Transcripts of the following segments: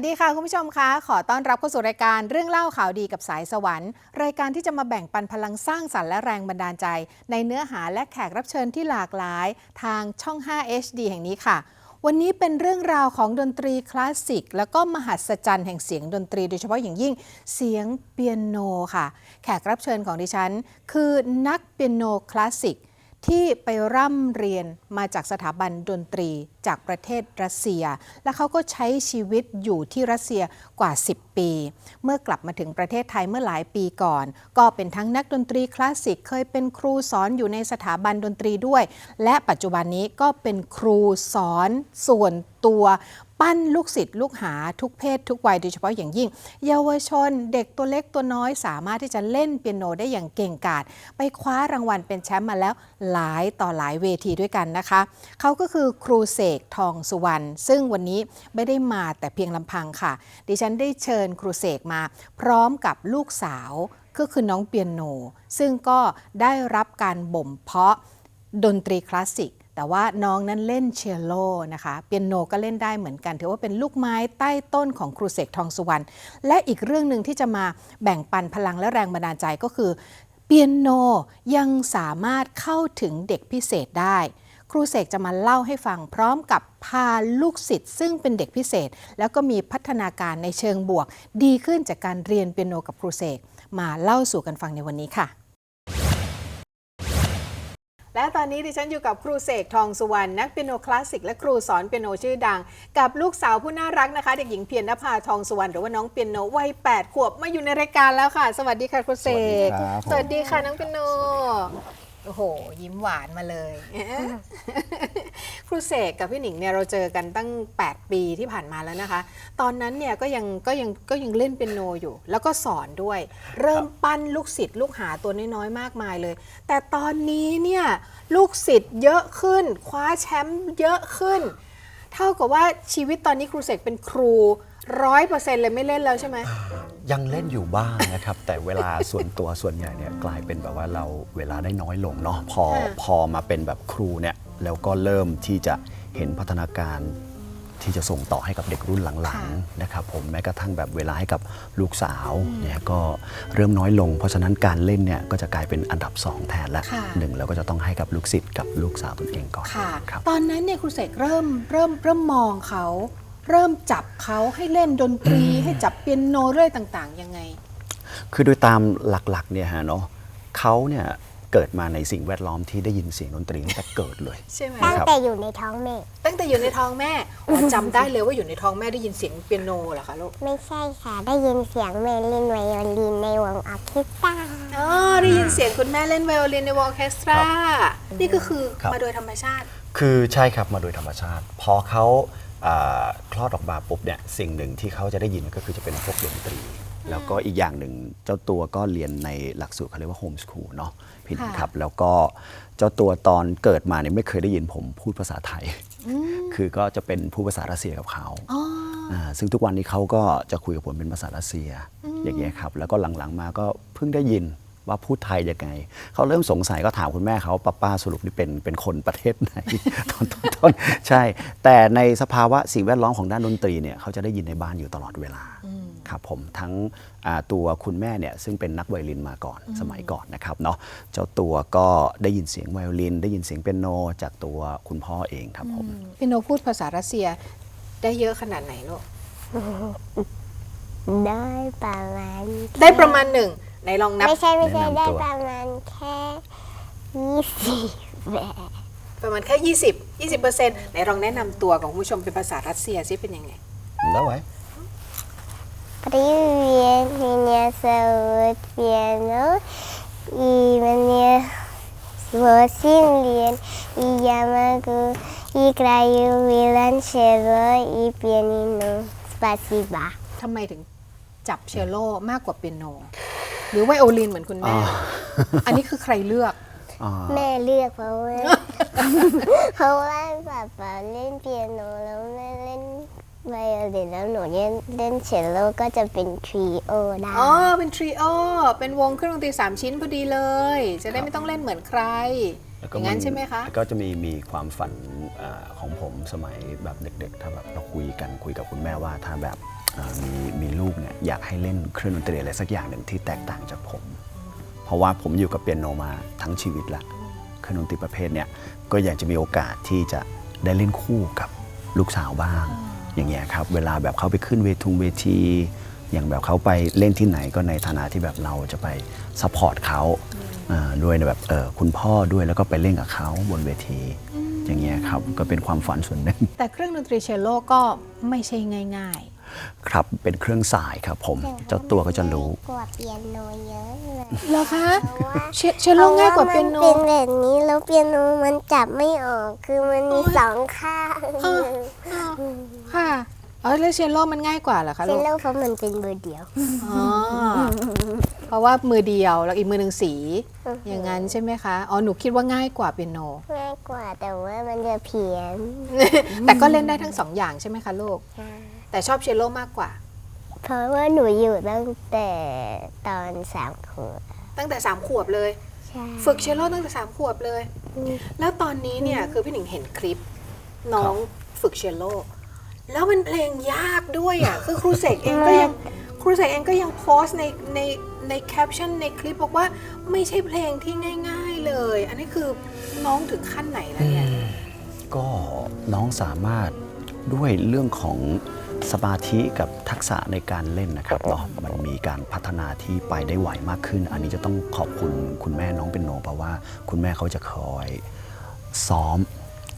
วัสดีค่ะคุณผู้ชมคะขอต้อนรับเข้าสู่รายการเรื่องเล่าข่าวดีกับสายสวรรค์ รายการที่จะมาแบ่งปันพลังสร้างสรรค์และแรงบันดาลใจ ในเนื้อหาและแขกรับเชิญที่หลากหลาย ทางช่อง 5 HD แห่งนี้ค่ะ วันนี้เป็นเรื่องราวของดนตรีคลาสสิก แล้วก็มหัศจรรย์แห่งเสียงดนตรี โดยเฉพาะอย่างยิ่งเสียงเปียโนค่ะ แขกรับเชิญของดิฉัน คือนักเปียโนคลาสสิก ที่ไปร่ำเรียนมาจากสถาบันดนตรีจากประเทศรัสเซีย และเขาก็ใช้ชีวิตอยู่ที่รัสเซียกว่า 10 ปี เมื่อกลับมาถึงประเทศไทยเมื่อหลายปีก่อน ก็เป็นทั้งนักดนตรีคลาสสิกเคยเป็นครูสอนอยู่ในสถาบันดนตรีด้วย และปัจจุบันนี้ก็เป็นครูสอนส่วนตัว ปั้นลูกศิษย์ลูกหาทุกเพศทุกวัยโดยเฉพาะอย่างยิ่ง เยาวชนเด็กตัวเล็กตัวน้อยสามารถที่จะเล่นเปียโนได้อย่างเก่งกาจไปคว้ารางวัลเป็นแชมป์มาแล้วหลายต่อหลายเวทีด้วยกันนะคะเขาก็คือครูเสกทองสุวรรณซึ่งวันนี้ไม่ได้มาแต่เพียงลำพังค่ะ ดิฉันได้เชิญครูเสกมา พร้อมกับลูกสาวก็คือน้องเปียโน ซึ่งก็ได้รับการบ่มเพาะดนตรีคลาสสิก แต่ว่าน้องนั้นเล่นเชลโลนะคะเปียโนก็เล่นได้เหมือนกัน ถือว่าเป็นลูกไม้ใต้ต้นของครูเสกทองสุวรรณและอีกเรื่องหนึ่งที่จะมาแบ่งปันพลังและแรงบันดาลใจก็คือ เปียโนยังสามารถเข้าถึงเด็กพิเศษได้ ครูเสกจะมาเล่าให้ฟังพร้อมกับพาลูกศิษย์ซึ่งเป็นเด็กพิเศษ แล้วก็มีพัฒนาการในเชิงบวก ดีขึ้นจากการเรียนเปียโนกับครูเสกมาเล่าสู่กันฟังในวันนี้ค่ะ และตอนนี้ดิฉันอยู่กับครูเสกทองสุวรรณนักเปียโนคลาสสิกและครูสอนเปียโนชื่อดัง กับลูกสาวผู้น่ารักนะคะ เด็กหญิงเพียรนภาทองสุวรรณหรือว่าน้องเปียโนวัย8ขวบมาอยู่ในรายการแล้วค่ะ สวัสดีค่ะครูเสกสวัสดีครับผมสวัสดีค่ะน้องเปียโน โอ้โห ยิ้มหวานมาเลย ครูเสกกับพี่หนิงเนี่ยเราเจอกันตั้ง 8 ปีที่ผ่านมาแล้วนะคะ ตอนนั้นเนี่ยก็ยังก็ยังก็ยังเล่นเปียโนอยู่ แล้วก็สอนด้วย เริ่มปั้นลูกศิษย์ลูกหาตัวน้อยๆมากมายเลย แต่ตอนนี้เนี่ยลูกศิษย์เยอะขึ้น คว้าแชมป์เยอะขึ้น เท่ากับว่าชีวิตตอนนี้ครูเสกเป็นครู ร้อยเปอร์เซ็นต์เลยไม่เล่นแล้วใช่ไหม ยังเล่นอยู่บ้างนะครับ แต่เวลาส่วนตัวส่วนใหญ่เนี่ยกลายเป็นแบบว่าเราเวลาได้น้อยลงเนาะพอค่ะ พอมาเป็นแบบครูเนี่ยแล้วก็เริ่มที่จะเห็นพัฒนาการที่จะส่งต่อให้กับเด็กรุ่นหลังๆนะครับผมแม้กระทั่งแบบเวลาให้กับลูกสาวเนี่ยก็เริ่มน้อยลง เพราะฉะนั้นการเล่นเนี่ยก็จะกลายเป็นอันดับ2แทนละค่ะ หนึ่งเราก็จะต้องให้กับลูกศิษย์กับลูกสาวตนเองก่อนค่ะ ครับ ตอนนั้นเนี่ยครูเสกเริ่มเริ่มเริ่มมองเขา เริ่มจับเขาให้เล่นดนตรี ให้จับเปียโนเรื่อยต่างๆ ยังไง คือโดยตามหลักๆเนี่ยฮะเนาะเขาเนี่ยเกิดมาในสิ่งแวดล้อมที่ได้ยินเสียงดนตรีตั้งแต่เกิดเลย ใช่ไหมตั้งครับแต่อยู่ในท้องแม่ ตั้งแต่อยู่ในท้องแม่อ๋อจำได้เลยว่าอยู่ในท้องแม่ได้ยินเสียงเปียโนเหรอคะลูกไม่ใช่ค่ะ ได้ยินเสียงเมลินไวโอลินในวงออร์เคสตราอ๋อได้ยินเสียงคุณแม่เล่นไวโอลินในวงออร์เคสตรา นี่ก็คือครับมาโดยธรรมชาติ คือใช่ครับมาโดยธรรมชาติ พอเขาอ่า คลอดออกมาปุ๊บเนี่ยสิ่งหนึ่งที่เขาจะได้ยินก็คือจะเป็นพวกดนตรี แล้วก็อีกอย่างหนึ่งเจ้าตัวก็เรียนในหลักสูตรเขาเรียกว่าโฮมสคูลเนาะพี่หนิงค่ะครับ แล้วก็เจ้าตัวตอนเกิดมาเนี่ยไม่เคยได้ยินผมพูดภาษาไทย คือก็จะเป็นผู้ภาษารัสเซียกับเขาอ๋ออ่าซึ่งทุกวันนี้เขาก็จะคุยกับผมเป็นภาษารัสเซียอย่างเงี้ยครับแล้วก็หลังๆมาก็เพิ่งได้ยิน ว่าพูดไทยยังไง เขาเริ่มสงสัยก็ถามคุณแม่เขาป้าป้าสรุปนี่เป็นเป็นคนประเทศไหน ตอนต้นต้นใช่ แต่ในสภาวะสิ่งแวดล้อมของด้านดนตรีเนี่ยเขาจะได้ยินในบ้านอยู่ตลอดเวลาครับผมทั้งอ่าตัวคุณแม่เนี่ยซึ่งเป็นนักไวโอลินมาก่อนสมัยก่อนนะครับเนาะเจ้าตัวก็ได้ยินเสียงไวโอลิน ได้ยินเสียงเปียโนจากตัวคุณพ่อเองครับผมเปียโนพูดภาษารัสเซียได้เยอะขนาดไหนลูกได้ประมาณ ได้ประมาณหนึ่งไห นลองนับ ไม่ใช่ไม่ใช่ แนะนำ ได้ ตัว ประมาณแค่ยี่สิบแบบ ประมาณแค่ 20 20เปอร์เซ็นต์ไหนลองแนะนำตัวของคุณผู้ชมเป็นภาษารัสเซียซิเป็นยังไง แล้วไว้ Привет, меня зовут Пиано, и мне sin lien y llamago y crayo violoncello y pianino spasiba ทำไมถึงจับเชลโลมากกว่าเปียโน หรือไวโอลินเหมือนคุณแม่ อันนี้คือใครเลือกอ่าแม่เลือกเพราะว่าเพราะว่าป๊าป๊าเล่นเปียโนแล้วแม่เล่นไวโอลินแล้วหนูเล่นเล่นเชลโลก็จะเป็นทริโอได้อ๋อเป็นทริโอเป็นวงเครื่องดนตรีสามชิ้นพอดีเลย จะได้ไม่ต้องเล่นเหมือนใครแล้วอก็ย่างนั้นใช่ไหมคะแล้วก็จะมีมีความฝันอาของผมสมัยแบบเด็ก ๆ ถ้าแบบเราคุยกันคุยกับคุณแม่ว่าถ้าแบบอ่า มีมีลูกเนี่ยอยากให้เล่นเครื่องดนตรีอะไรสักอย่างหนึ่งที่แตกต่างจากผม เพราะว่าผมอยู่กับเปียโนมาทั้งชีวิตละเครื่องดนตรีประเภทเนี่ยก็อยากจะมีโอกาสที่จะได้เล่นคู่กับลูกสาวบ้าง อย่างเงี้ยครับเวลาแบบเขาไปขึ้นเวทุงเวทีอย่างแบบเขาไปเล่นที่ไหนก็ในฐานะที่แบบเราจะไปซัพพอร์ตเขาด้วยแบบเออคุณพ่อด้วยแล้วก็ไปเล่นกับเขาบนเวที อย่างเงี้ยครับก็เป็นความฝันส่วนหนึ่งแต่เครื่องดนตรีเชลโลก็ไม่ใช่ง่าย ครับเป็นเครื่องสายครับผม เจ้าตัวก็จะรู้ กว่าเปียโนเยอะเลยๆเหรอคะเพราะว่าเชเชลโลง่ายกว่าเปียโน พราะว่ามันเป็นแบบนี้แล้วเปียโนมันจับไม่ออก คือมันมีสองข้างเออ ค่ะเออแล้วเชลโลมันง่ายกว่าเหรอคะเซลูก โลเพราะมันเป็นเบอร์เดียว อ๋อเพราะว่ามือเดียวแล้วอีกมือหนึ่งสี อือฮึ อย่างนั้นใช่ไหมคะ อ๋อ หนูคิดว่าง่ายกว่าเปียโน ง่ายกว่าแต่ว่ามันจะเพี้ยนแต่ก็เล่นได้ทั้งสองอย่างใช่ไหมคะลูก แต่ชอบเชลโลมากกว่า เพราะว่าหนูอยู่ตั้งแต่ตอนสามขวบตั้งแต่3ขวบเลย ใช่ฝึกเชลโลตั้งแต่3ขวบเลยแล้วตอนนี้เนี่ยคือพี่หนิงเห็นคลิป น้องฝึกเชลโล แล้วมันเพลงยากด้วยอะ คือครูเสกเองก็ยังครูเสกเองก็ยังโพสต์ในในในแคปชั่นในคลิปบอกว่าไม่ใช่เพลงที่ง่าย ๆเลย อันนี้คือน้องถึงขั้นไหนแล้วเนี่ย ก็น้องสามารถด้วยเรื่องของ สมาธิกับทักษะในการเล่นนะครับเนาะมันมีการพัฒนาที่ไปได้ไหวมากขึ้น อันนี้จะต้องขอบคุณคุณแม่น้องเป็นโนเพราะว่าคุณแม่เขาจะคอยซ้อม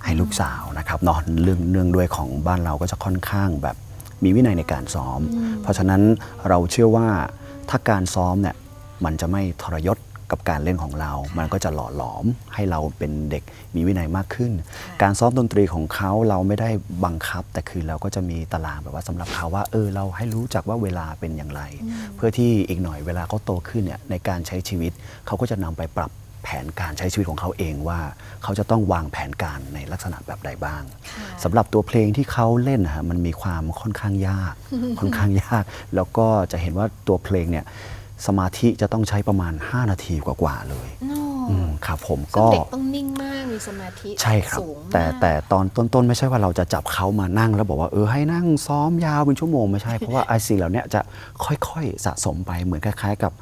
ให้ลูกสาวนะครับเนาะเรื่องเนื่องด้วยของบ้านเราก็จะค่อนข้างแบบมีวินัยในการซ้อม เพราะฉะนั้นเราเชื่อว่าถ้าการซ้อมเนี่ยมันจะไม่ทรยศ กับการเล่นของเรา มันก็จะหล่อหลอมให้เราเป็นเด็กมีวินัยมากขึ้น การซ้อมดนตรีของเขาเราไม่ได้บังคับ แต่คือเราก็จะมีตารางแบบว่าสำหรับเขาว่าเออเราให้รู้จักว่าเวลาเป็นอย่างไร เพื่อที่อีกหน่อยเวลาเขาโตขึ้นเนี่ยในการใช้ชีวิตเขาก็จะนำไปปรับแผนการใช้ชีวิตของเขาเองว่าเขาจะต้องวางแผนการในลักษณะแบบใดบ้างสำหรับตัวเพลงที่เขาเล่นนะฮะมันมีความค่อนข้างยาก ค่อนข้างยาก แล้วก็จะเห็นว่าตัวเพลงเนี่ย สมาธิจะต้องใช้ประมาณ 5 นาทีกว่าๆเลยอืมครับผมก็ก็เด็กต้องนิ่งมากมีสมาธิใช่ครับ สูงมากแต่แต่ตอนต้นๆ ไม่ใช่ว่าเราจะจับเขามานั่งแล้วบอกว่าเออให้นั่งซ้อมยาวเป็นชั่วโมงไม่ใช่ เพราะว่าไอซีเหล่าเนี้ยจะค่อยๆสะสมไปเหมือนคล้ายๆกับ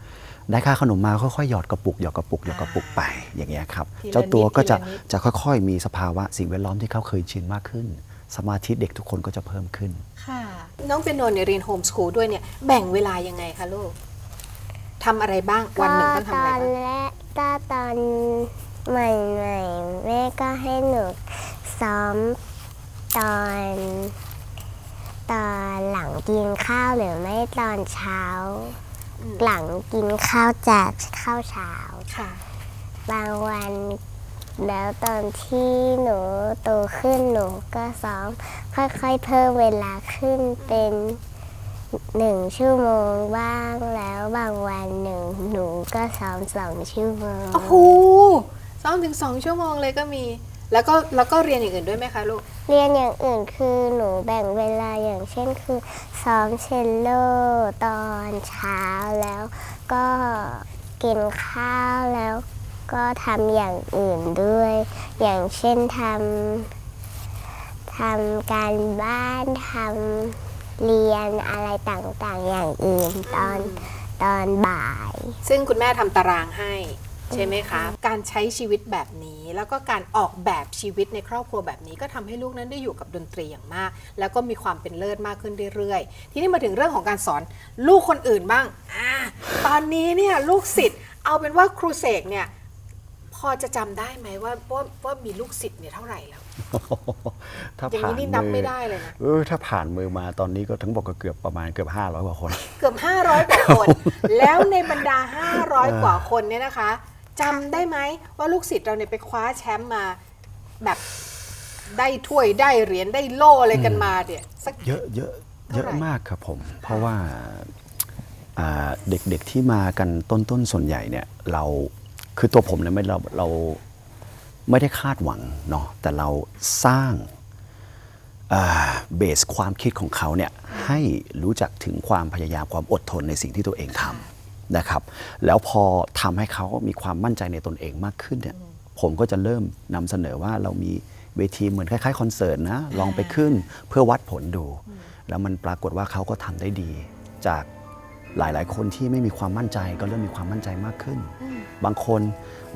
ได้ค่าขนมมาค่อยๆหยอดกระปุกหยอดกระปุกหยอดกระปุกไปอย่างเงี้ยครับทีละเจ้าตัวก็จะนิดทีละนิดจะค่อยๆ มีสภาวะสิ่งแวดล้อมที่เขาเคยชินมากขึ้น สมาธิเด็กทุกคนก็จะเพิ่มขึ้น ค่ะ น้องเป็นโนเนี่ยเรียนโฮมสคูลด้วยเนี่ยแบ่งเวลายังไงคะลูก ทำอะไรบ้างวันหนึ่งต้องทำตอะไรอนบ้างแรกก็ตอนใหม่ๆแม่ก็ให้หนูซ้อมตอน ตอนหลังกินข้าวหรือไม่ตอนเช้า อืม หลังกินข้าวจากข้าวเช้า ค่ะ บางวันแล้วตอนที่หนูโตขึ้นหนูก็ซ้อมค่อยๆเพิ่มเวลาขึ้นเป็น หนึ่งชั่วโมงบ้างแล้วบางวันหนึ่งหนูก็ซ้อมสองชั่วโมงโอ้โหซ้อมถึงสองชั่วโมงเลยก็มี แล้วก็แล้วก็เรียนอย่างอื่นด้วยไหมคะลูก เรียนอย่างอื่นคือหนูแบ่งเวลาอย่างเช่นคือซ้อมเชลโลตอนเช้าแล้วก็กินข้าวแล้วก็ทำอย่างอื่นด้วย อย่างเช่นทำทำการบ้านทำ เรียนอะไรต่างๆ อย่างอื่นตอนตอนบ่าย ซึ่งคุณแม่ทำตารางให้ ใช่ไหมคะ การใช้ชีวิตแบบนี้ แล้วก็การออกแบบชีวิตในครอบครัวแบบนี้ ก็ทำให้ลูกนั้นได้อยู่กับดนตรีอย่างมาก แล้วก็มีความเป็นเลิศมากขึ้นเรื่อยๆ ทีนี้มาถึงเรื่องของการสอนลูกคนอื่นบ้างอาตอนนี้เนี่ยลูกศิษย์เอาเป็นว่าครูเสกเนี่ยพอจะจำได้ไหมว่าว่าว่ามีลูกศิษย์เนี่ยเท่าไหร่แล้ว ถ้าอย่างผ่านี้นนี่นับมือไม่ได้เลยนะ เออถ้าผ่านมือมาตอนนี้ก็ทั้งบอกก็เกือบประมาณเกือบ500กว่าคน เกือบ 500 กว่าคน แล้วในบรรดา 500 กว่าคนเนี่ยนะคะจำได้ไหมว่าลูกศิษย์เราเนี่ยไปคว้าแชมป์มาแบบได้ถ้วยได้เหรียญได้โล่อะไรกันมาเนี่ยสัก เยอะเยอะเท่าไหร่ เยอะมากครับผม เพราะว่าอ่าเด็กๆที่มากันต้นๆส่วนใหญ่เนี่ย เราคือตัวผมเนี่ยไม่เราเรา ไม่ได้คาดหวังเนาะแต่เราสร้างเบสความคิดของเขาเนี่ยให้รู้จักถึงความพยายามความอดทนในสิ่งที่ตัวเองทำนะครับ แล้วพอทำให้เขามีความมั่นใจในตนเองมากขึ้นเนี่ยผมก็จะเริ่มนำเสนอว่าเรามีเวทีเหมือนคล้ายๆคอนเสิร์ตนะลองไปขึ้นเพื่อวัดผลดู แล้วมันปรากฏว่าเขาก็ทำได้ดี จากหลายๆ คนที่ไม่มีความมั่นใจก็เริ่มมีความมั่นใจมากขึ้น บางคน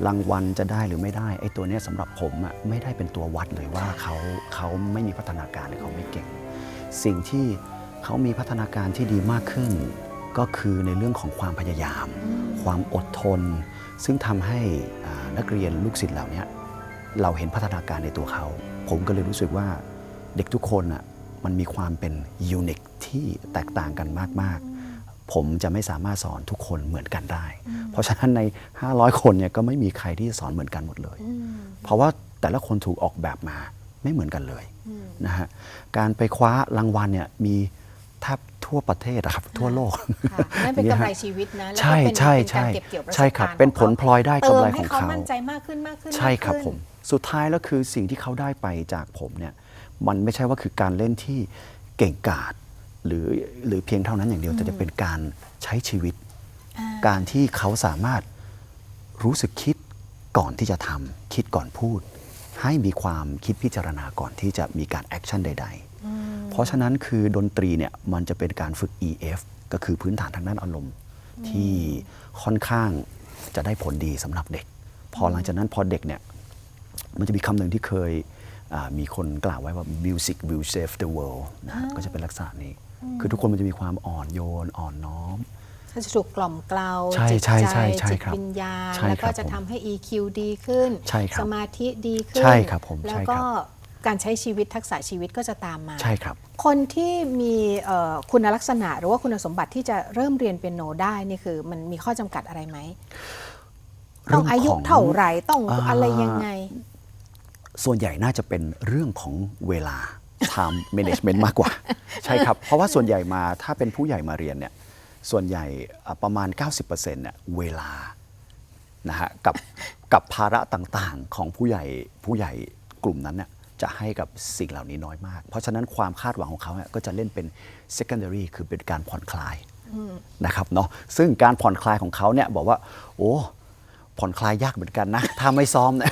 รางวัลจะได้หรือไม่ได้ไอ้ตัวนี้สำหรับผมอะไม่ได้เป็นตัววัดเลยว่าเขาเขาไม่มีพัฒนาการหรือเขาไม่เก่ง สิ่งที่เขามีพัฒนาการที่ดีมากขึ้น ก็คือในเรื่องของความพยายาม ความอดทน ซึ่งทำให้นักเรียนลูกศิษย์เหล่านี้เราเห็นพัฒนาการในตัวเขา ผมก็เลยรู้สึกว่าเด็กทุกคนอะมันมีความเป็นยูนิคที่แตกต่างกันมาก ๆ ผมจะไม่สามารถสอนทุกคนเหมือนกันได้ เพราะฉะนั้นใน 500 คนเนี่ยก็ไม่มีใครที่จะสอนเหมือนกันหมดเลย เพราะว่าแต่ละคนถูกออกแบบมาไม่เหมือนกันเลยนะฮะการไปคว้ารางวัลเนี่ยมีแทบทั่วประเทศอะครับทั่วโลกค่ะนั่นเป็นกำไรชีวิตนะแล้วก็ใช่เป็นใช่เป็นใช่การเก็บเกี่ยวประสบใช่ครับการณ์เป็นขผลพลอยได้กำไรของเติมให้เขามั่นใจมากขึ้นมากขึ้นใช่ครับากผขึ้นมสุดท้ายแล้วคือสิ่งที่เขาได้ไปจากผมเนี่ยมันไม่ใช่ว่าคือการเล่นที่เก่งกาจ หรือหรือเพียงเท่านั้นอย่างเดียวแต่จะเป็นการใช้ชีวิตอ่าการที่เขาสามารถรู้สึกคิดก่อนที่จะทำคิดก่อนพูด ให้มีความคิดพิจารณาก่อนที่จะมีการแอคชั่นใด ๆ เพราะฉะนั้นคือดนตรีเนี่ยมันจะเป็นการฝึก EF ก็คือพื้นฐานทางด้านอารมณ์ที่ค่อนข้างจะได้ผลดีสำหรับเด็ก พอหลังจากนั้นพอเด็กเนี่ยมันจะมีคำหนึ่งที่เคยอ่ามีคนกล่าวไว้ว่า music will save the world นะก็จะเป็นลักษณะนี้ คือทุกคนมันจะมีความอ่อนโยนอ่อนน้อมถ้าจะถูกกล่อมเกลาใช่จิตใช่ใจใช่ใช่จิตครับวิญญาณ ใช่แล้วก็ครับจะผมทำให้ EQ ดีขึ้น ใช่ครับสมาธิดีขึ้น ใช่ครับผมแล้วใช่คก็รับการใช้ชีวิตทักษะชีวิตก็จะตามมา ใช่ครับ คนที่มีเอ่อคุณลักษณะหรือว่าคุณสมบัติที่จะเริ่มเรียนเปียโนได้นี่คือ มันมีข้อจำกัดอะไรไหม ต้องอายุเรื่องของเท่าไหร่ต้องอ่า อะไรยังไง ส่วนใหญ่น่าจะเป็นเรื่องของเวลา time management มากกว่า ใช่ครับ เพราะว่าส่วนใหญ่มาถ้าเป็นผู้ใหญ่มาเรียนเนี่ยส่วนใหญ่อะประมาณ 90%เนี่ยเวลานะฮะกับกับภาระต่างๆของผู้ใหญ่ผู้ใหญ่กลุ่มนั้นเนี่ยจะให้กับสิ่งเหล่านี้น้อยมาก เพราะฉะนั้นความคาดหวังของเขาเนี่ยก็จะเล่นเป็น secondary คือเป็นการผ่อนคลายนะครับเนาะซึ่งการผ่อนคลายของเขาเนี่ยบอกว่า โอ้ ผ่อนคลายยากเหมือนกันนะ ถ้าไม่ซ้อมเนี่ย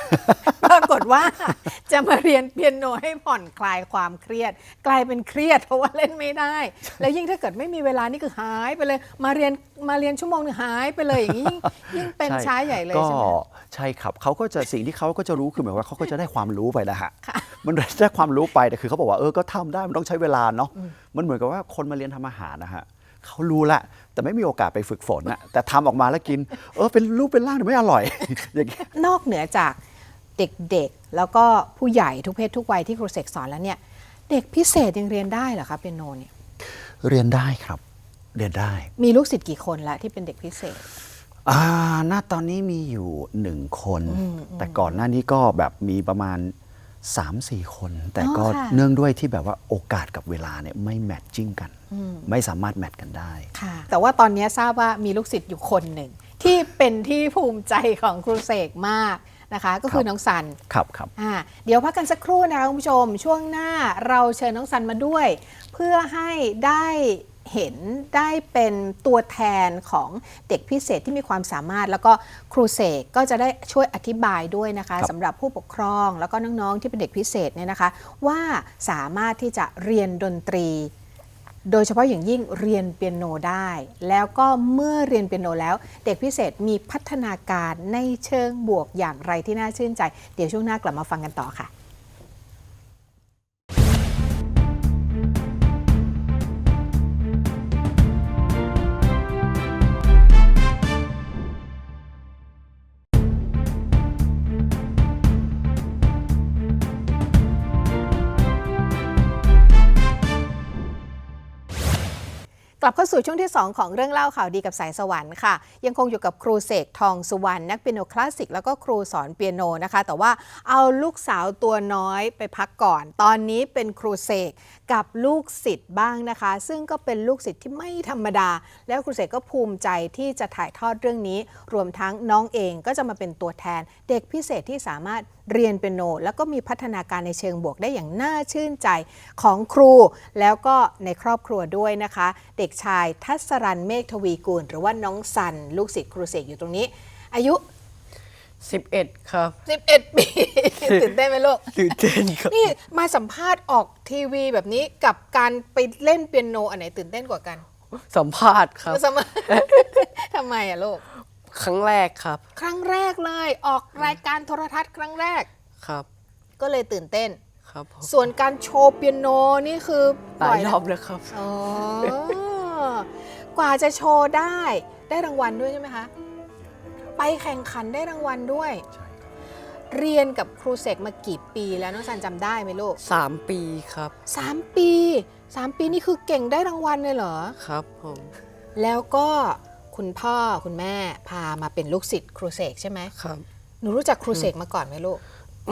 ปรากฏว่าจะมาเรียนเปียโนให้ผ่อนคลายความเครียด กลายเป็นเครียดเพราะว่าเล่นไม่ได้ แล้วยิ่งถ้าเกิดไม่มีเวลานี่คือหายไปเลย มาเรียนมาเรียนชั่วโมงหนึงหายไปเลยอย่างนี้ยิ่งยิ่งเป็นช่ช้าใหญ่เลยก็ใช่ไหมใช่ครับเขาก็จะสิ่งที่เขาก็จะรู้คือหมายว่าเขาก็จะได้ความรู้ไปนะฮะมันได้ความรู้ไปแต่คือเขาบอกว่าเออก็ทำได้มันต้องใช้เวลาเนาะมันเหมือนกับว่าคนมาเรียนทำอาหารนะฮะเขารู้ละ แต่ไม่มีโอกาสไปฝึกฝนนะแต่ทำออกมาแล้วกิน เออเป็นรูปเป็นร่างแต่ไม่อร่อยอย่างเงี้ยนอกเหนือจากเด็กๆ แล้วก็ผู้ใหญ่ทุกเพศทุกวัยที่ครูเสกสอนแล้วเนี่ย เด็กพิเศษยังเรียนได้เหรอคะเปียโนเนี่ยเรียนได้ครับ เรียนได้ มีลูกศิษย์กี่คนละที่เป็นเด็กพิเศษอ่าณตอนนี้มีอยู่หนึ่งคน แต่ก่อนหน้านี้ก็แบบมีประมาณ 3-4 คน แต่อ๋อก็ค่ะเนื่องด้วยที่แบบว่าโอกาสกับเวลาเนี่ยไม่แมทจิ้งกันไม่สามารถแมทกันได้ ค่ะแต่ว่าตอนนี้ทราบว่ามีลูกศิษย์อยู่คนหนึ่ง ที่เป็นที่ภูมิใจของครูเสกมากนะคะ ก็คือครับ น้องสันครับครับ อ่าเดี๋ยวพักกันสักครู่นะคะคุณผู้ชม ช่วงหน้าเราเชิญน้องสันมาด้วย เพื่อให้ได้ เห็นได้เป็นตัวแทนของเด็กพิเศษที่มีความสามารถ แล้วก็ครูเสกก็จะได้ช่วยอธิบายด้วยนะคะครับสำหรับผู้ปกครองแล้วก็น้องๆที่เป็นเด็กพิเศษเนี่ยนะคะ ว่าสามารถที่จะเรียนดนตรี โดยเฉพาะอย่างยิ่งเรียนเปียโนได้ แล้วก็เมื่อเรียนเปียโนแล้ว เด็กพิเศษมีพัฒนาการในเชิงบวกอย่างไรที่น่าชื่นใจ เดี๋ยวช่วงหน้ากลับมาฟังกันต่อค่ะ เข้าสู่ช่วงที่ 2 ของเรื่องเล่าข่าวดีกับสายสวรรค์ค่ะ ยังคงอยู่กับครูเสกทองสุวรรณนักเปียโนคลาสสิกแล้วก็ครูสอนเปียโนนะคะ แต่ว่าเอาลูกสาวตัวน้อยไปพักก่อน ตอนนี้เป็นครูเสก กับลูกศิษย์บ้างนะคะ ซึ่งก็เป็นลูกศิษย์ที่ไม่ธรรมดา แล้วครูเสกก็ภูมิใจที่จะถ่ายทอดเรื่องนี้ รวมทั้งน้องเองก็จะมาเป็นตัวแทน เด็กพิเศษที่สามารถเรียนเปียโน แล้วก็มีพัฒนาการในเชิงบวกได้อย่างน่าชื่นใจของครู แล้วก็ในครอบครัวด้วยนะคะ เด็กชายทัศรันเมฆทวีกูล หรือว่าน้องสัน ลูกศิษย์ครูเสกอยู่ตรงนี้ อายุ 11 ครับ 11 ปี ตื่นเต้นไหมลูก ตื่นเต้นครับ นี่มาสัมภาษณ์ออกทีวีแบบนี้กับการไปเล่นเปียโนอันไหนตื่นเต้นกว่ากัน สัมภาษณ์ครับสมทำไมอะลูก ครั้งแรกครับ ครั้งแรกเลย ออกรายการโทรทัศน์ครั้งแรก ครับ ก็เลยตื่นเต้น ครับผมส่วนการโชว์เปียโนนี่คือหลายนะรอบแล้วครับ อ๋อ กว่าจะโชว์ได้ ได้รางวัลด้วยใช่ไหมคะ ไปแข่งขันได้รางวัลด้วย ใช่ครับ เรียนกับครูเสกมากี่ปีแล้วน้องซันจำได้ไหมลูก3ปีครับสามปีสามปีนี่คือเก่งได้รางวัลเลยเหรอ ครับผมแล้วก็คุณพ่อคุณแม่พามาเป็นลูกศิษย์ครูเสกใช่ไหมครับ หนูรู้จักครูเสกมาก่อนไหมลูก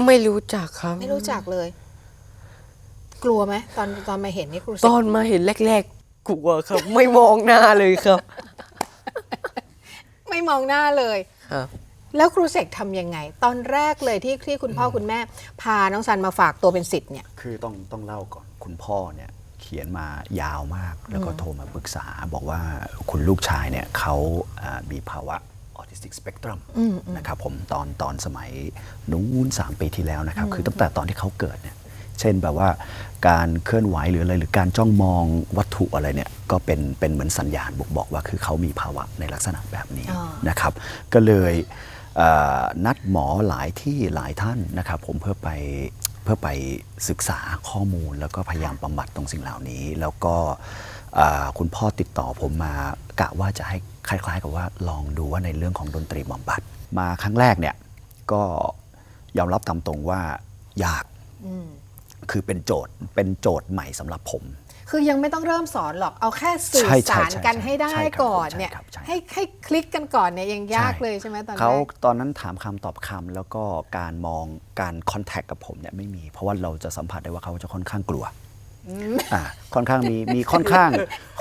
ไม่รู้จักครับ ไม่รู้จักเลย กลัวไหมตอนตอนมาเห็นนี่ครูเสตกอนมาเห็นแรกๆกลัวครับ ไม่มองหน้าเลยครับ ไม่มองหน้าเลย ครับ แล้วครูเสกทำยังไง ตอนแรกเลยที่ที่คุณพ่อคุณแม่ พาน้องซันมาฝากตัวเป็นศิษย์เนี่ย คือต้องต้องเล่าก่อนคุณพ่อเนี่ยเขียนมายาวมากแล้วก็โทรมาปรึกษา บอกว่าคุณลูกชายเนี่ยเขาอ่ามีภาวะออทิสติกสเปกตรัมนะครับผมตอนตอนสมัยนู้น3 ปีที่แล้วนะครับ คือตั้งแต่ตอนที่เขาเกิดเนี่ย เช่นแบบว่าการเคลื่อนไหวหรืออะไรหรือการจ้องมองวัตถุอะไรเนี่ยก็เป็นเป็นเหมือนสัญญาณบอกบอกว่าคือเขามีภาวะในลักษณะแบบนี้อ๋อนะครับ ก็เลยเอ่อนัดหมอหลายที่หลายท่านนะครับ ผมเพื่อไปเพื่อไปศึกษาข้อมูลแล้วก็พยายามบำบัดตรงสิ่งเหล่านี้ แล้วก็เอ่อคุณพ่อติดต่อผมมากะว่าจะให้คล้าย ๆ กับว่าลองดูว่าในเรื่องของดนตรีบำบัด มาครั้งแรกเนี่ยก็ยอมรับตามตรงว่ายากอืม คือเป็นโจทย์เป็นโจทย์ใหม่สำหรับผม คือยังไม่ต้องเริ่มสอนหรอกเอาแค่สื่อใช่ใช่สารใช่กันให้ได้ใช่ครับก่อนใช่เนี่ยครับใช่ให้ให้คลิกกันก่อนเนี่ยยังยากเลยใช่ไหมตอนแรเขากตอนนั้นถามคำตอบคำแล้วก็การมองการคอนแทคกับผมเนี่ยไม่มี เพราะว่าเราจะสัมผัสได้ว่าเขาจะค่อนข้างกลัวอ่าค่อนข้างมีมีค่อนข้าง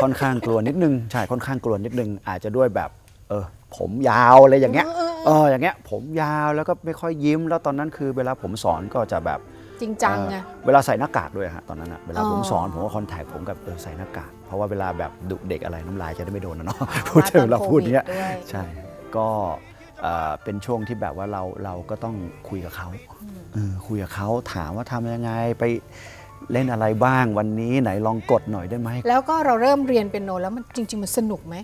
ค่อนข้างกลัวนิดนึงใช่ค่อนข้างกลัวนิดนึง อาจจะด้วยแบบเออผมยาวอะไรอย่างเงี้ยเอออย่างเงี้ยผมยาวแล้วก็ไม่ค่อยยิ้มแล้วตอนนั้นคือเวลาผมสอนก็จะแบบ จริงจังไงเอ่อเวลาใส่หน้ากากด้วยฮะตอนนั้นอะเวลาผมอ๋อสอนผมก็คอนแทคผมกับเออใส่หน้ากากเพราะว่าเวลาแบบดุเด็กอะไรน้ำลายจะได้ไม่โดนนะเนาะพูดถึงเราพูดเนี้ยด้วยใช่ ก็เอ่อเป็นช่วงที่แบบว่าเราเราก็ต้องคุยกับเขาเออคุยกับเขาถามว่าทำยังไงไปเล่นอะไรบ้างวันนี้ไหนลองกดหน่อยได้ไหม แล้วก็เราเริ่มเรียนเปียโนแล้วมันจริง ๆ มันสนุกไหม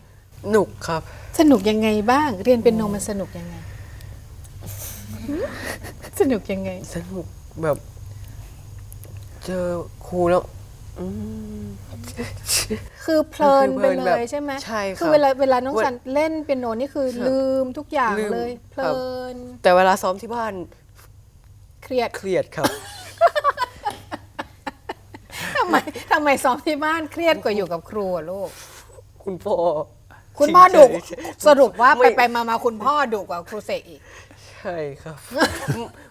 หนุกครับ สนุกยังไงบ้าง เรียนเปียโนมันสนุกยังไงหืมสนุกยังไง สนุกแบบ เจอครูแล้วอืม คือเพลินไปคือเพลินเลแบบยใช่ไหมใช่ครับคือเวลาเวลาน้องเวสันเล่นเปียโนนี่คือครับลืมทุกอย่างลืมเลย เพครัลิบนแต่เวลาซ้อมที่บ้านเครียดเครียดครับ ทำไมทำไมซ้อมที่บ้านเครียดกว่าอยู่กับครูอะลูก คุณพ่อคุณพ่อดุใช่สรุปว่าไปไม่ไปมามาคุณพ่อดุกว่าครูเสกอีก ใช่ครับ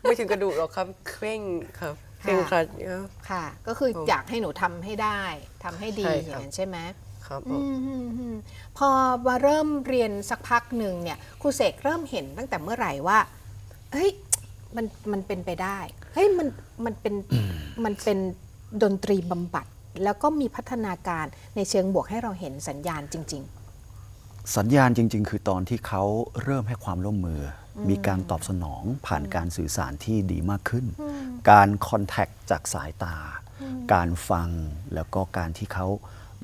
ไม่ถึงกระดูกหรอกครับ เคร่งครับ เคร่งครัดครับ ค่ะ ก็คือผมอยากให้หนูทำให้ได้ทำให้ดีใช่อครับ ย่างนั้นใช่ไหมครับผอืมมอืมอืมพอมาเริ่มเรียนสักพักหนึ่งเนี่ยครูเสกเริ่มเห็นตั้งแต่เมื่อไหร่ว่าเฮ้ยมันมันเป็นไปได้เฮ้ยมันมันเป็นมันเป็นดนตรีบำบัด แล้วก็มีพัฒนาการในเชิงบวกให้เราเห็นสัญญาณจริง สัญญาณจริง ๆ คือตอนที่เขาเริ่มให้ความร่วมมืออมีการตอบสนองผ่านการสื่อสารที่ดีมากขึ้น การคอนแทคจากสายตา การฟังแล้วก็การที่เขา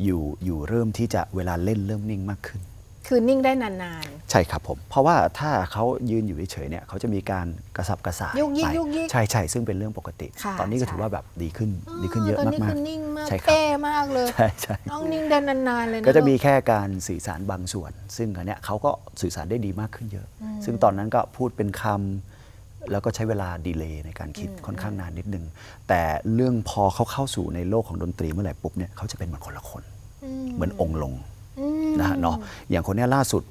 อยู่อยู่เริ่มที่จะเวลาเล่นเริ่มนิ่งมากขึ้นๆคือนิ่งได้นานใช่ครับผม เพราะว่าถ้าเขายืนอยู่เฉยๆเนี่ยเขาจะมีการกระสับกระส่ายยุกยิกไปยุกยิก ใช่ใช่ซึ่งเป็นเรื่องปกติ ค่ะตอนนี้ก็ใช่ ถือว่าแบบดีขึ้นๆดีขึ้นเยอะตอนนี้มาคืก อนิ่งมากใช่ครับ เป้มากเลย ๆ ใช่ใช่น้องนิ่งได้นานๆเลยนะก็จะมีลูแค่การสื่อสารบางส่วน ซึ่งอันเนี้ยเขาก็สื่อสารได้ดีมากขึ้นเยอะ ซึ่งตอนนั้นก็พูดเป็นคำ แล้วก็ใช้เวลาดีเลย์ในการคิดค่อนข้างนานนิดนึง แต่เรื่องพอเขาเข้าสู่ในโลกของดนตรีเมื่อไหร่ปุ๊บเนี่ยเขาจะเป็นเหมือนคนละคน เหมือนองค์ลงนะฮะเนาะอย่างคนเนี้ยล่าสุด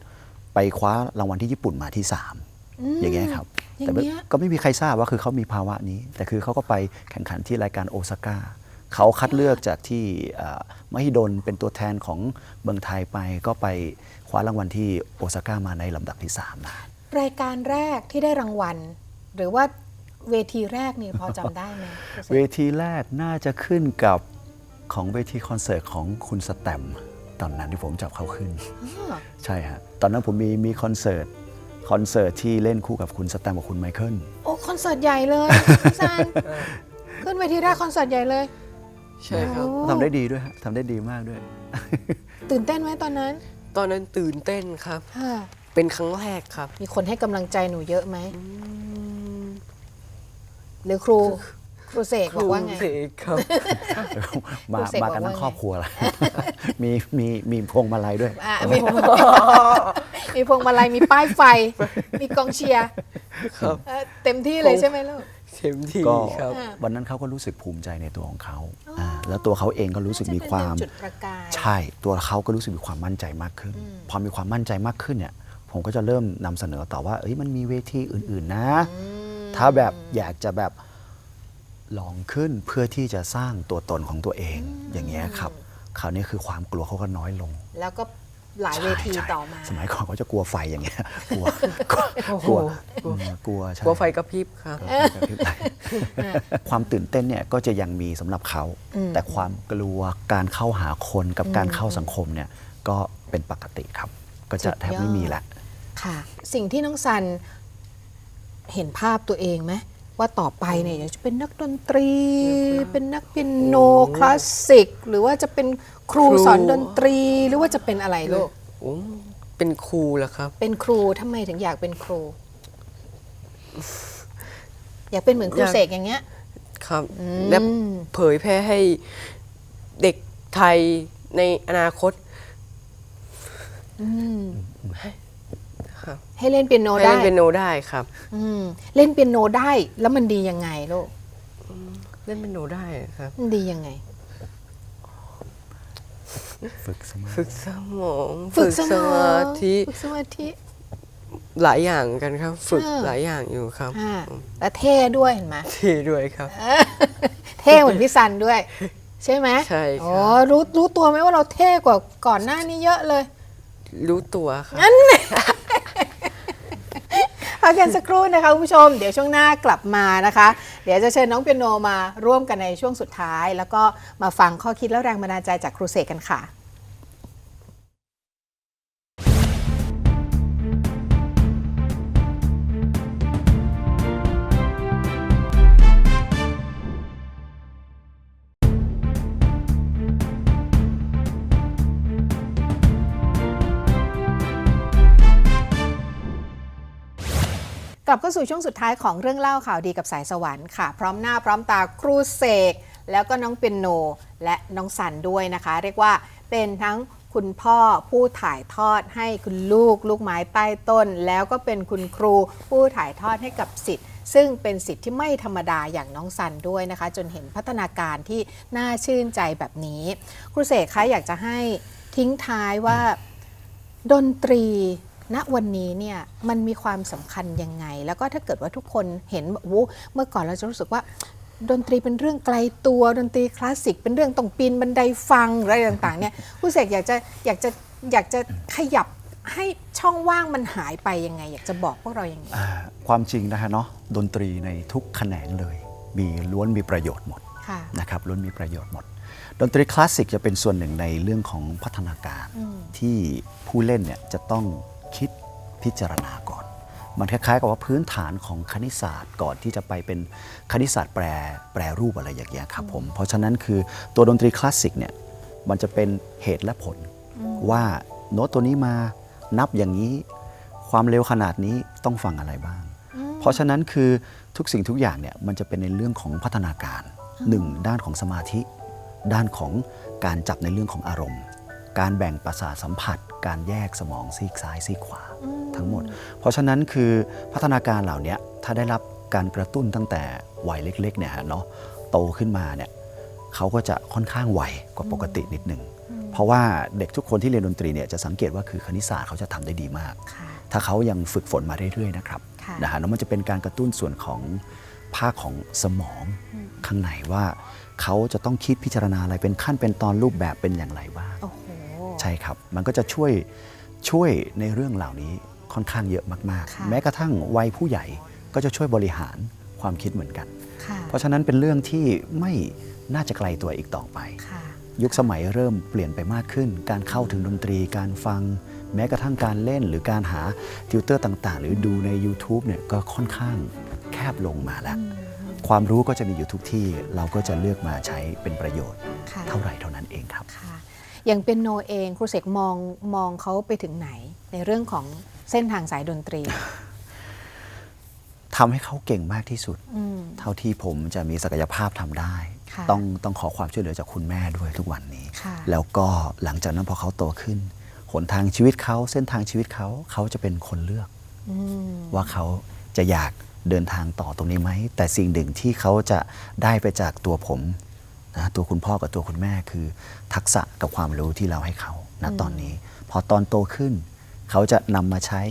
ไปคว้ารางวัลที่ญี่ปุ่นมาที่ 3 อย่างเงี้ยครับอย่างแต่ไม่เงี้ยก็ไม่มีใครทราบว่าคือเขามีภาวะนี้ แต่คือเขาก็ไปแข่งขันที่รายการโอซาก้าเขาคัดเลือกจากที่เอ่อมหิดลเป็นตัวแทนของเมืองไทยไป ก็ไปคว้ารางวัลที่โอซาก้ามาในลำดับที่3นะ รายการแรกที่ได้รางวัล หรือว่าเวทีแรกนี่พอจำได้ไหมคุณเสกเวทีแรกน่าจะขึ้นกับของเวทีคอนเสิร์ตของคุณสแตมป์ตอนนั้นที่ผมจับเขาขึ้นอ๋อใช่ฮะ ตอนนั้นผมมีมีคอนเสิร์ตคอนเสิร์ตที่เล่นคู่กับคุณสแตมป์กับคุณไมเคิลโอ้คอนเสิร์ตใหญ่เลยพี่ซันขึ้นเวทีแรกคอนเสิร์ตใหญ่เลยใช่ครับโอ้ทำได้ดีด้วยฮะทำได้ดีมากด้วย ตื่นเต้นไหมตอนนั้น ตอนนั้นตื่นเต้นครับ ค่ะ เป็นครั้งแรกครับ มีคนให้กำลังใจหนูเยอะไหมหรือครูครูเสกบอกว่าไงเสกครับ มาคุณเสกมากันบอกว่าทั้งไง ครอบครัวเลยมีมีมีพวงมาลัยด้วย อะมีมีพวงมาลัยมีป้ายไฟ มีกองเชียร์ครับ เอ่อเต็มที่เลยใช่ไหมลูก เต็มที่ก็ครับอ่าวันนั้นเขาก็รู้สึกภูมิใจในตัวของเขาาแล้วตัวเขาเองก็รู้สึกมีความจะเป็นจุดประกาย ใช่ตัวเขาก็รู้สึกมีความมั่นใจมากขึ้น พอมีความมั่นใจมากขึ้นเนี่ย ผมก็จะเริ่มนำเสนอต่อว่าเอ้ยมันมีเวทีอื่นๆนะ ถ้าแบบอยากจะแบบลองขึ้นเพื่อที่จะสร้างตัวตนของตัวเองอย่างเงี้ยครับคราวนี้คือความกลัวเขาก็น้อยลง แล้วก็หลายเวทีใช่ต่อมา สมัยก่อนเขาจะกลัวไฟอย่างเงี้ยกลัวกลัวกลัวอืมกลัวใช่กลัวไฟกระพริบครับความตื่นเต้นเนี่ยก็จะยังมีสำหรับเขา แต่ความกลัวการเข้าหาคนกับการเข้าสังคมเนี่ยก็เป็นปกติครับ ก็จะแทบไม่มีละ ค่ะ สิ่งที่น้องซันเห็นภาพตัวเองไหมว่าต่อไปเนี่ยอยากจะเป็นนักดนตรี เป็นนักเปียโนคลาสสิก หรือว่าจะเป็นครูครูสอนดนตรีหรือว่าจะเป็นอะไรลูกโอ้เป็นครูแล้วครับ เป็นครูทำไมถึงอยากเป็นครู อยากเป็นเหมือนครูอยากเสกอย่างเงี้ย ครับ และเผยแพร่ให้เด็กไทยในอนาคตครับ ให้เล่นเปียโนให้ได้เล่นเป็นโนได้ครับ อืมเล่นเปียโนได้แล้วมันดียังไงลูกเล่นเป็นโนได้ครับ มันดียังไง ฝึกสมาธิฝึกสมองฝึกสมมาองธิฝึกสมาธิ หลายอย่างกันครับ ฝึกอ่าหลายอย่างอยู่ครับอ่าและเท่ด้วยเห็นไหม ที่ด้วยครับ เท่เหมือนพี่ซันด้วย ใช่ไหมใช่ครับ อ๋อรู้รู้ตัวไหมว่าเราเท่กว่าก่อนหน้านี้เยอะเลย รู้ตัวครับ พักกันสักครู่นะคะคุณผู้ชม เดี๋ยวช่วงหน้ากลับมานะคะ เดี๋ยวจะเชิญน้องเปียโนมาร่วมกันในช่วงสุดท้าย แล้วก็มาฟังข้อคิดและแรงบันดาลใจจากครูเสกกันค่ะ กลับเข้าสู่ช่วงสุดท้ายของเรื่องเล่าข่าวดีกับสายสวรรค์ค่ะ พร้อมหน้าพร้อมตาครูเสก แล้วก็น้องเปียโน และน้องสันด้วยนะคะ เรียกว่าเป็นทั้งคุณพ่อผู้ถ่ายทอดให้คุณลูกลูกไม้ใต้ต้น แล้วก็เป็นคุณครูผู้ถ่ายทอดให้กับสิทธิ์ ซึ่งเป็นสิทธิ์ที่ไม่ธรรมดาอย่างน้องสันด้วยนะคะ จนเห็นพัฒนาการที่น่าชื่นใจแบบนี้ ครูเสกคะอยากจะให้ทิ้งท้ายว่าดนตรี ณวันนี้เนี่ยมันมีความสำคัญยังไง แล้วก็ถ้าเกิดว่าทุกคนเห็นว่าโอ้เมื่อก่อนเราจะรู้สึกว่าดนตรีเป็นเรื่องไกลตัวดนตรีคลาสสิก เป็นเรื่องต้องปีนบันไดฟังอะไรต่างๆเนี่ยผู้เสกอยากจะอยากจะอยากจะขยับให้ช่องว่างมันหายไปยังไง อยากจะบอกพวกเรายังไงอ่าความจริงนะฮะเนาะดนตรีในทุกแขนงเลย มีล้วนมีประโยชน์หมดค่ะนะครับล้วนมีประโยชน์หมด ดนตรีคลาสสิกจะเป็นส่วนหนึ่งในเรื่องของพัฒนาการที่ผู้เล่นเนี่ยจะต้อง คิดพิจารณาก่อน มันคล้ายๆ กับว่าพื้นฐานของคณิตศาสตร์ก่อนที่จะไปเป็นคณิตศาสตร์แปรแปรรูปอะไรอย่างเงี้ยครับผมเพราะฉะนั้นคือตัวดนตรีคลาสสิกเนี่ยมันจะเป็นเหตุและผลว่าโน้ตตัวนี้มานับอย่างนี้ความเร็วขนาดนี้ต้องฟังอะไรบ้าง เพราะฉะนั้นคือทุกสิ่งทุกอย่างเนี่ยมันจะเป็นในเรื่องของพัฒนาการหนึ่งด้านของสมาธิ ด้านของการจับในเรื่องของอารมณ์ การแบ่งประสาทสัมผัส การแยกสมองซีกซ้ายซีกขวาทั้งหมด เพราะฉะนั้นคือพัฒนาการเหล่านี้ถ้าได้รับการกระตุ้นตั้งแต่วัยเล็กๆเนี่ยฮะเนาะโตขึ้นมาเนี่ยเขาก็จะค่อนข้างไวกว่าปกตินิดหนึ่งเพราะว่าเด็กทุกคนที่เรียนดนตรีเนี่ยจะสังเกตว่าคือคณิตศาสตร์เขาจะทำได้ดีมากค่ะถ้าเขายังฝึกฝนมาเรื่อยๆนะครับค่ะนะฮะแล้วมันจะเป็นการกระตุ้นส่วนของภาคของสมองข้างในว่า เขาจะต้องคิดพิจารณาอะไรเป็นขั้นเป็นตอนรูปแบบเป็นอย่างไรบ้างโอ้โห ใช่ครับ มันก็จะช่วยช่วยในเรื่องเหล่านี้ค่อนข้างเยอะมากค่ะๆแม้กระทั่งวัยผู้ใหญ่ก็จะช่วยบริหารความคิดเหมือนกันค่ะเพราะฉะนั้นเป็นเรื่องที่ไม่น่าจะไกลตัวอีกต่อไปค่ะยุคสมัยเริ่มเปลี่ยนไปมากขึ้น การเข้าถึงดนตรี การฟัง แม้กระทั่งการเล่นหรือการหาติวเตอร์ต่าง ๆ หรือดูใน YouTube เนี่ยก็ค่อนข้างแคบลงมาแล้ว ความรู้ก็จะมีอยู่ทุกที่ เราก็จะเลือกมาใช้เป็นประโยชน์ค่ะเท่าไหร่เท่านั้นเองครับค่ะ อย่างเป็นโนเองครูเสกมองมองเขาไปถึงไหน ในเรื่องของเส้นทางสายดนตรีทำให้เขาเก่งมากที่สุดอืมเท่าที่ผมจะมีศักยภาพทำได้ค่ะต้องต้องขอความช่วยเหลือจากคุณแม่ด้วยทุกวันนี้ค่ะแล้วก็หลังจากนั้นพอเขาโตขึ้นหนทางชีวิตเขาเส้นทางชีวิตเขาเขาจะเป็นคนเลือกอืมว่าเขาจะอยากเดินทางต่อตรงนี้ไหม แต่สิ่งหนึ่งที่เขาจะได้ไปจากตัวผม นะตัวคุณพ่อกับตัวคุณแม่คือ ทักษะกับความรู้ที่เราให้เขาณตอนนี้ พอตอนโตขึ้น เขาจะนำมาใช้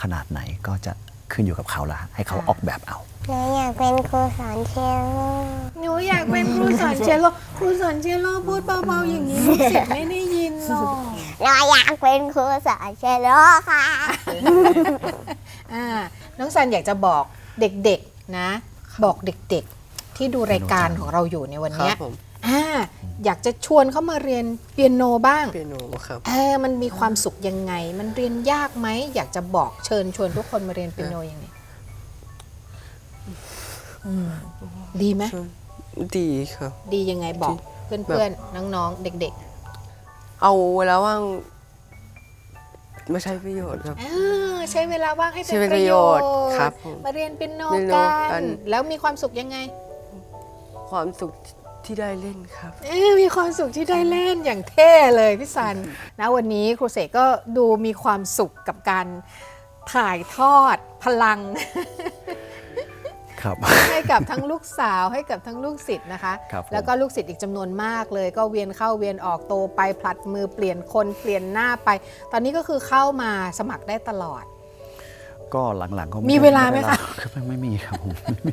ขนาดไหนก็จะขึ้นอยู่กับเขาละให้เขาออกแบบเอา หนูอยากเป็นครูสอนเชลโลหนูอยากเป็นครูสอนเชลโลครูสอนเชลโลพูดเบาๆอย่างนี้ลูกศิษย์ไม่ได้ยินหรอกหนูอยากเป็นครูสอนเชลโลค่ะ อ่าน้องซันอยากจะบอกเด็กๆนะ บอกเด็กๆ ที่ดูรายการของเราอยู่ในวันครัเนี้บยผมอ่าอยากจะชวนเขามาเรียนเปียโนบ้าง เปียโนครับเออมันมีความสุขยังไง มันเรียนยากไหม อยากจะบอกเชิญชวนทุกคนมาเรียนเปียโนยังไงอืมดีไหม ดีครับ ดียังไงบอกเพื่อนๆ น้องๆ เด็กเอาเวลาว่างมาใช้ประโยชน์ครับๆเออใช้เวลาว่างให้เป็ใช้นเป็นปประระโยโยชชน์น์ครับผมมาเรียนเปียโนเปียโนกักัน น แล้วมีความสุขยังไง ความสุขที่ได้เล่นครับ เออมีความสุขที่ได้เล่นอย่างเท่เลยพี่สันนะวันนี้ครูเสกก็ดูมีความสุขกับการถ่ายทอดพลัง ครับ ให้กับทั้งลูกสาวให้กับทั้งลูกศิษย์นะคะ ครับผมแล้วก็ลูกศิษย์อีกจำนวนมากเลย ก็เวียนเข้าเวียนออกโตไปผลัดมือเปลี่ยนคนเปลี่ยนหน้าไป ตอนนี้ก็คือเข้ามาสมัครได้ตลอด ก็หลังๆก็มีเวลาไหมคะไม่ไม่มีครับผมไม่มี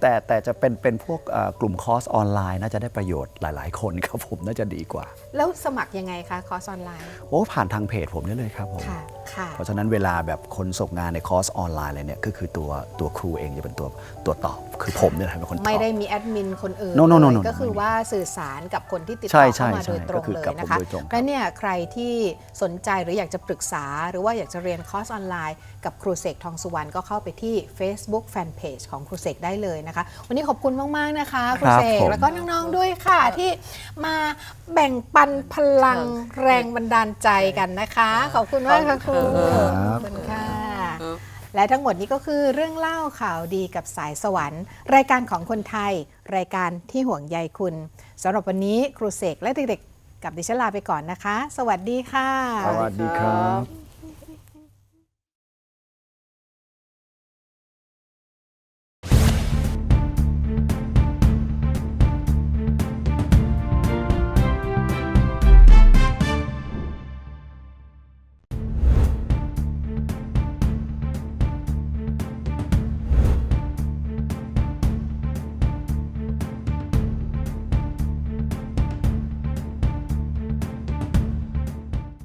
แต่แต่จะเป็นเป็นพวกเอ่อกลุ่มคอร์สออนไลน์น่าจะได้ประโยชน์หลาย ๆ คนครับผมน่าจะดีกว่า แล้วสมัครยังไงคะคอร์สออนไลน์ โอ้ผ่านทางเพจผมได้เลยครับผม ค่ะ ค่ะ เพราะฉะนั้นเวลาแบบคนส่งงานในคอร์สออนไลน์อะไรเนี่ยก็คือตัวตัวครูเองจะเป็นตัวตัวตอบ คือผมเนี่ยแหละเป็นคนตอบ ไม่ได้มีแอดมินคนอื่น No, no, no, เลย no, no, ก็คือไม่มีว่าสื่อสารกับคนที่ติดใช่ต่อใช่เข้ามาโดยใช่ตรงก็คือเลยกับผมนะคะโดยตรงครับ และเนี่ยใครที่สนใจหรืออยากจะปรึกษา หรือว่าอยากจะเรียนคอร์สออนไลน์กับครูเสกทองสุวรรณก็เข้าไปที่ Facebook Fanpage ของครูเสกได้เลยนะคะ วันนี้ขอบคุณมาก ๆ นะคะครูเสกผม แล้วก็น้อง ๆ ด้วยค่ะที่มาแบ่งปันพลังแรงบันดาลใจกันนะคะ ขอบคุณมากค่ะครูขอบคุณค่ะ และทั้งหมดนี้ก็คือเรื่องเล่าข่าวดีกับสายสวรรค์ รายการของคนไทย รายการที่ห่วงใยคุณสำหรับวันนี้ครูเสกและเด็กๆ กับดิฉันลาไปก่อนนะคะ สวัสดีค่ะ สวัสดีครับ